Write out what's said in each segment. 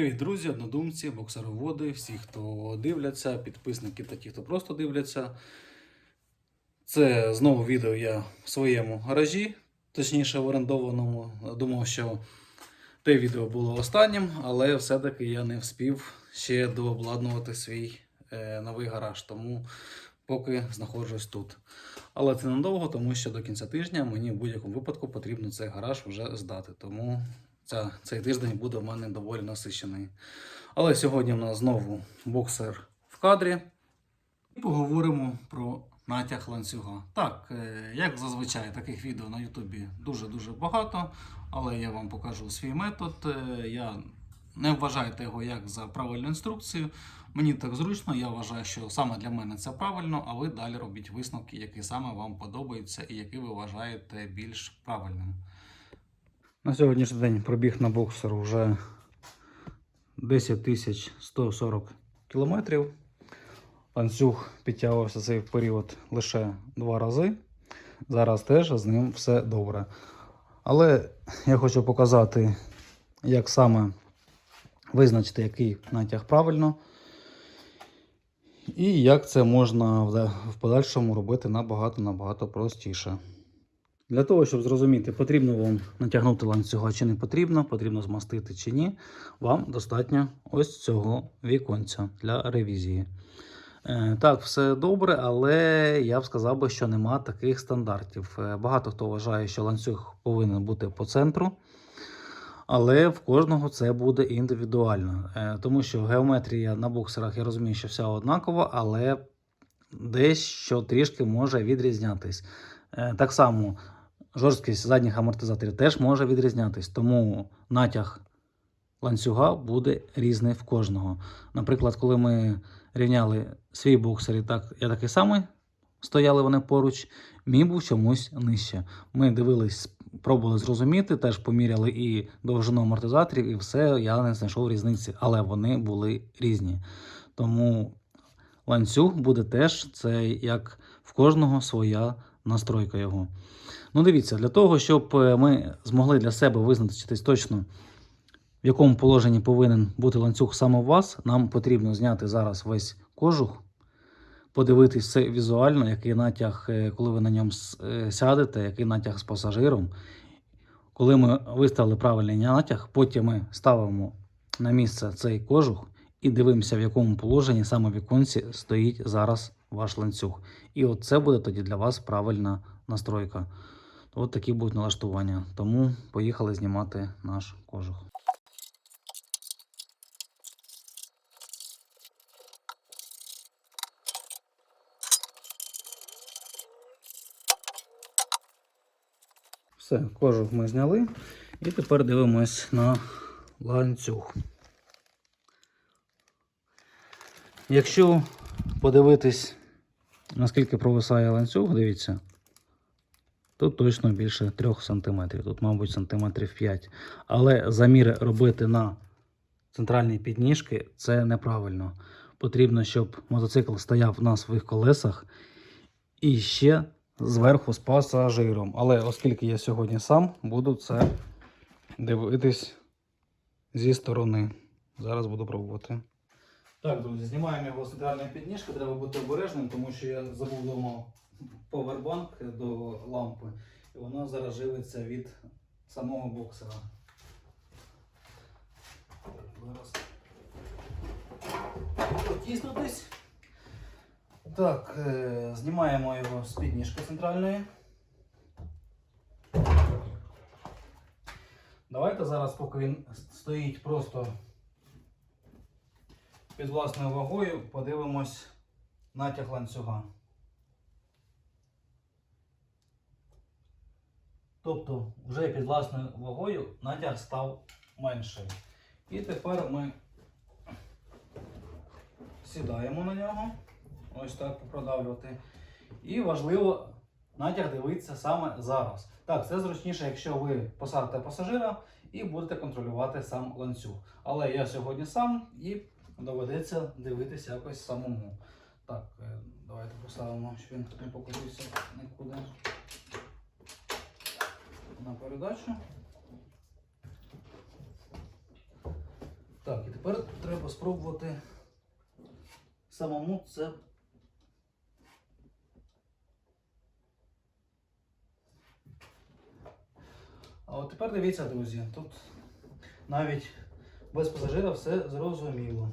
Привіт, друзі, однодумці, боксероводи, всі, хто дивляться, підписники та ті, хто просто дивляться. Це знову відео я в своєму гаражі, точніше в орендованому. Думав, що те відео було останнім, але все-таки я не вспів ще дообладнувати свій е, новий гараж, тому поки знаходжусь тут. Але це недовго, тому що до кінця тижня мені в будь-якому випадку потрібно цей гараж вже здати. Тому ця, цей тиждень буде в мене доволі насичений. Але сьогодні в нас знову боксер в кадрі. І поговоримо про натяг ланцюга. Так, е, як зазвичай, таких відео на Ютубі дуже-дуже багато, але я вам покажу свій метод. Е, Я не вважайте його як за правильну інструкцію. Мені так зручно, я вважаю, що саме для мене це правильно, а ви далі робіть висновки, які саме вам подобаються і які ви вважаєте більш правильним. На сьогоднішній день пробіг на боксеру вже 10 тисяч 140 кілометрів. Ланцюг підтягувався цей період лише два рази. Зараз теж з ним все добре. Але я хочу показати, як саме визначити, який натяг правильно, і як це можна в подальшому робити набагато-набагато простіше. Для того, щоб зрозуміти, потрібно вам натягнути ланцюга чи не потрібно, потрібно змастити чи ні, вам достатньо ось цього віконця для ревізії. Е, Так, все добре, але я б сказав би, що нема таких стандартів. Е, Багато хто вважає, що ланцюг повинен бути по центру, але в кожного це буде індивідуально. Е, Тому що геометрія на боксерах, я розумію, що вся однакова, але дещо трішки може відрізнятись. Так само жорсткість задніх амортизаторів теж може відрізнятись, тому натяг ланцюга буде різний в кожного. Наприклад, коли ми рівняли свій боксер і так, я такий самий, стояли вони поруч, мій був чомусь нижче. Ми дивились, пробували зрозуміти, теж поміряли і довжину амортизаторів, і все, я не знайшов різниці, але вони були різні. Тому ланцюг буде теж це як в кожного своя настройка його. Ну, дивіться, для того, щоб е, ми змогли для себе визначитись точно, в якому положенні повинен бути ланцюг саме у вас, нам потрібно зняти зараз весь кожух, подивитись все візуально, який натяг, е, коли ви на ньому е, сядете, який натяг з пасажиром. Коли ми виставили правильний натяг, потім ми ставимо на місце цей кожух і дивимося, в якому положенні саме в віконці стоїть зараз ваш ланцюг. І от це буде тоді для вас правильна настройка. От такі будуть налаштування. Тому поїхали знімати наш кожух. Все, кожух ми зняли. І тепер дивимось на ланцюг. Якщо подивитись, наскільки провисає ланцюг, дивіться, тут точно більше 3 см. Тут, мабуть, сантиметрів 5. Але заміри робити на центральній підніжки це неправильно. Потрібно, щоб мотоцикл стояв на своїх колесах і ще зверху з пасажиром. Але оскільки я сьогодні сам, буду це дивитись зі сторони. Зараз буду пробувати. Так, друзі, знімаємо його з центральної підніжки, треба бути обережним, тому що я забув вдома повербанк до лампи. І вона зараз живиться від самого боксера. Зараз потіснутись. Так, е, знімаємо його з підніжки центральної. Давайте зараз, поки він стоїть просто під власною вагою, подивимось натяг ланцюга. Тобто вже під власною вагою натяг став менший. І тепер ми сідаємо на нього. Ось так продавлювати. І важливо натяг дивитися саме зараз. Так, це зручніше, якщо ви посадите пасажира і будете контролювати сам ланцюг. Але я сьогодні сам і доведеться дивитися якось самому. Так, е, давайте поставимо, щоб він не покотився нікуди передачу. Так, і тепер треба спробувати самому це. А от тепер дивіться, друзі, тут навіть без пасажира все зрозуміло.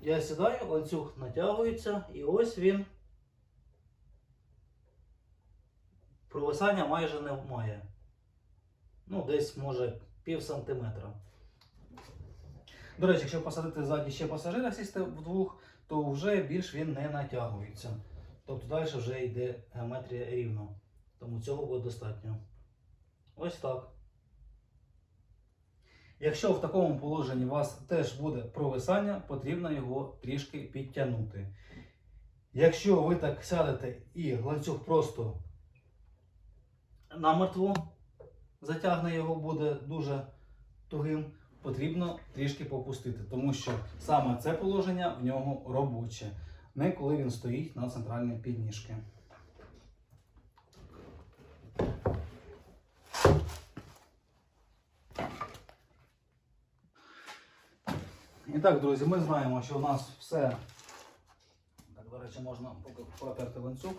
Я сідаю, ланцюг натягується, і ось він. Провисання майже не має. Ну, десь може пів сантиметра. До речі, якщо посадити ззаді ще пасажира, сісти вдвох, то вже більш він не натягується. Тобто далі вже йде геометрія рівно. Тому цього буде достатньо. Ось так. Якщо в такому положенні у вас теж буде провисання, потрібно його трішки підтягнути. Якщо ви так сядете і ланцюг просто намертво затягне його буде дуже тугим, потрібно трішки попустити, тому що саме це положення в нього робоче, не коли він стоїть на центральній підніжці. І так, друзі, ми знаємо, що у нас все. Так, до речі, можна поки протерти ланцюг.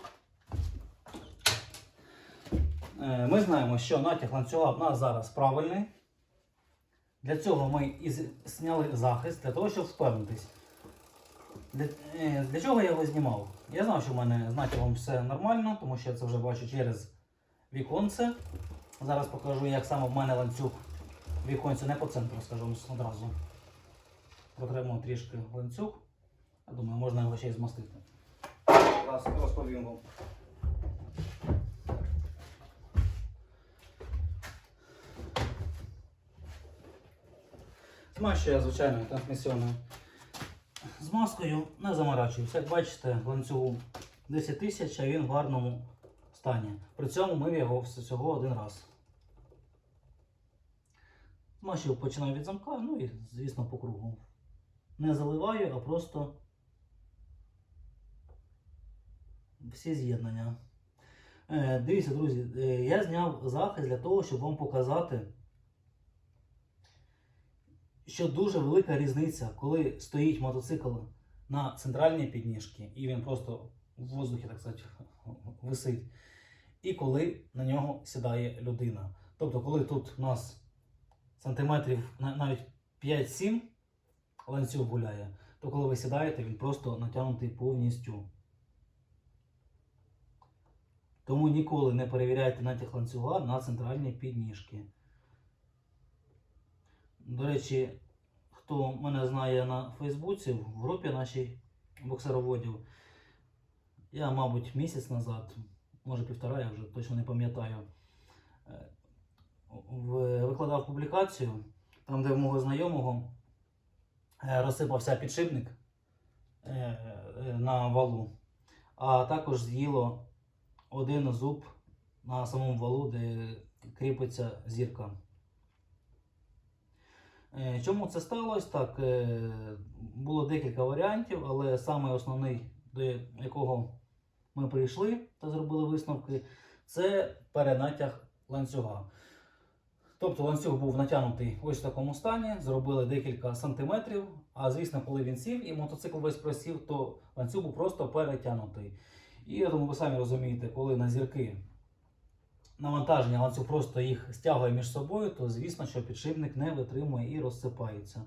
Е, Ми знаємо, що натяг ланцюга в нас зараз правильний. Для цього ми і зняли захист, для того, щоб впевнитись. Для, е, для чого я його знімав? Я знав, що в мене з натягом все нормально, тому що я це вже бачу через віконце. Зараз покажу, як саме в мене ланцюг віконце не по центру, скажімо одразу. Протремо трішки ланцюг. Я думаю, можна його ще й змастити. Зараз розповім вам. Змащую я, звичайно, трансмісіонною змазкою, не заморачуюсь. Як бачите, ланцюгу 10 тисяч, а він в гарному стані. При цьому мив його всього один раз. Змащую починаю від замка, ну і, звісно, по кругу. Не заливаю, а просто всі з'єднання. Е, дивіться, друзі, е, я зняв захист для того, щоб вам показати, що дуже велика різниця, коли стоїть мотоцикл на центральній підніжці, і він просто в воздухі, так сказати, висить, і коли на нього сідає людина. Тобто, коли тут у нас сантиметрів навіть 5-7 ланцюг гуляє, то коли ви сідаєте, він просто натягнутий повністю. Тому ніколи не перевіряйте натяг ланцюга на центральні підніжки. До речі, хто мене знає на Фейсбуці, в групі нашій боксероводів, я, мабуть, місяць назад, може півтора, я вже точно не пам'ятаю, е, викладав публікацію, там, де в мого знайомого е, розсипався підшипник е, на валу, а також з'їло один зуб на самому валу, де кріпиться зірка. Е, Чому це сталося? Так, е, було декілька варіантів, але саме основний, до якого ми прийшли та зробили висновки, це перенатяг ланцюга. Тобто ланцюг був натягнутий ось в такому стані, зробили декілька сантиметрів, а звісно, коли він сів і мотоцикл весь просів, то ланцюг був просто перетягнутий. І я думаю, ви самі розумієте, коли на зірки навантаження ланцюг просто їх стягує між собою, то звісно, що підшипник не витримує і розсипається.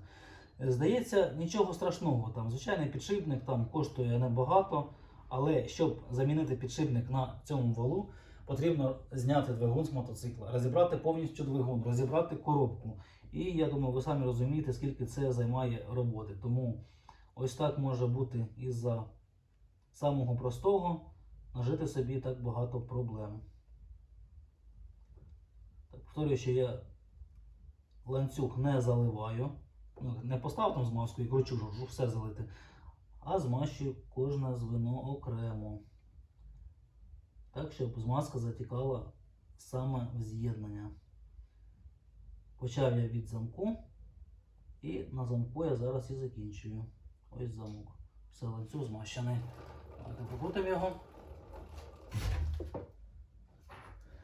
Е, Здається, нічого страшного. Там, звичайний підшипник там коштує небагато, але щоб замінити підшипник на цьому валу, потрібно зняти двигун з мотоцикла, розібрати повністю двигун, розібрати коробку. І я думаю, ви самі розумієте, скільки це займає роботи. Тому ось так може бути із-за самого простого нажити собі так багато проблем. Повторюю, що я ланцюг не заливаю. Ну, не поставив там змазку і кручу, щоб все залити, а змащую кожне звено окремо. Так, щоб змазка затікала саме в з'єднання. Почав я від замку, і на замку я зараз і закінчую. Ось замок. Все, ланцюг змащений. Давайте покрутимо його.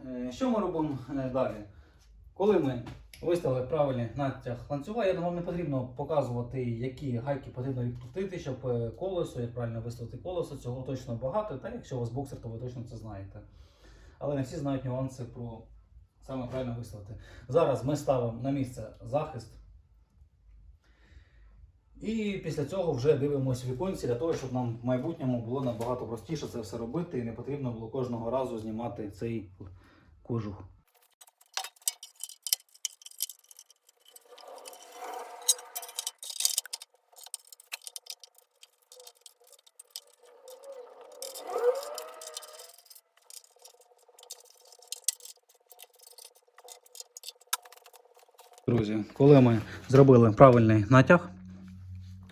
Е, Що ми робимо е, далі? Коли ми Виставили правильний натяг ланцюга. Я думаю, не потрібно показувати, які гайки потрібно відкрутити, щоб е, колесо, як правильно виставити колесо. Цього точно багато. Та якщо у вас боксер, то ви точно це знаєте. Але не всі знають нюанси про саме правильно виставити. Зараз ми ставимо на місце захист. І після цього вже дивимося віконці для того, щоб нам в майбутньому було набагато простіше це все робити і не потрібно було кожного разу знімати цей кожух. Друзі, коли ми зробили правильний натяг,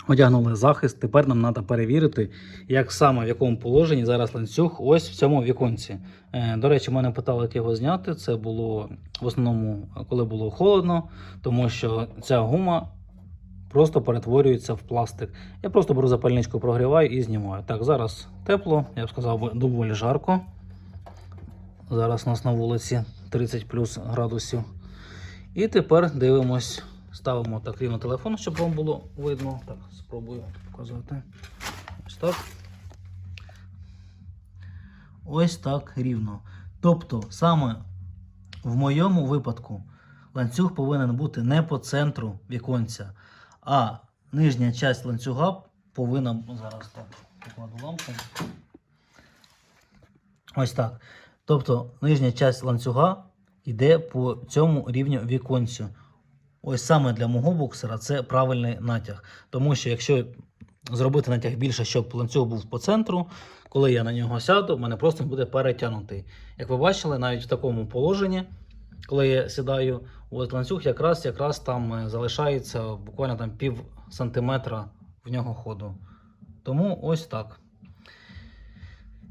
одягнули захист, тепер нам треба перевірити, як саме в якому положенні зараз ланцюг ось в цьому віконці. Е, До речі, мене питали, як його зняти. Це було в основному, коли було холодно, тому що ця гума просто перетворюється в пластик. Я просто беру запальничку, прогріваю і знімаю. Так, зараз тепло, я б сказав, доволі жарко. Зараз у нас на вулиці 30 плюс градусів. І тепер дивимось, ставимо так рівно телефон, щоб вам було видно. Так, спробую показати. Ось так. Ось так рівно. Тобто, саме в моєму випадку ланцюг повинен бути не по центру віконця, а нижня частина ланцюга повинна. Зараз так, покладу лампу. Ось так. Тобто нижня частина ланцюга йде по цьому рівню віконцю. Ось саме для мого боксера це правильний натяг. Тому що якщо зробити натяг більше, щоб ланцюг був по центру, коли я на нього сяду, в мене просто буде перетягнутий. Як ви бачили, навіть в такому положенні, коли я сідаю, от ланцюг якраз, якраз там е, залишається буквально там пів сантиметра в нього ходу. Тому ось так.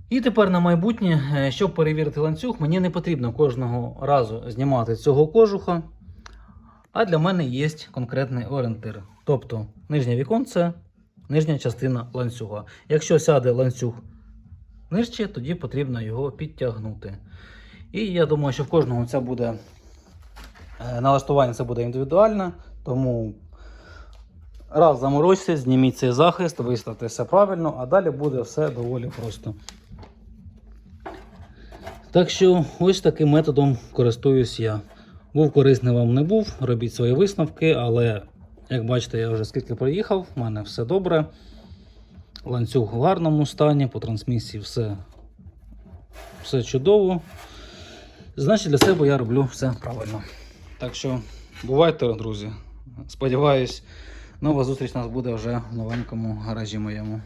І тепер на майбутнє, е, щоб перевірити ланцюг, мені не потрібно кожного разу знімати цього кожуха. А для мене є конкретний орієнтир. Тобто нижнє віконце, нижня частина ланцюга. Якщо сяде ланцюг нижче, тоді потрібно його підтягнути. І я думаю, що в кожного це буде е, налаштування це буде індивідуально. Тому раз заморочте, зніміть цей захист, виставте все правильно, а далі буде все доволі просто. Так що ось таким методом користуюсь я. Був корисний вам не був, робіть свої висновки, але як бачите, я вже скільки проїхав, в мене все добре. Ланцюг в гарному стані, по трансмісії все, все чудово. Значить, для себе я роблю все правильно. Так що бувайте, друзі. Сподіваюсь, нова зустріч у нас буде вже в новенькому гаражі моєму.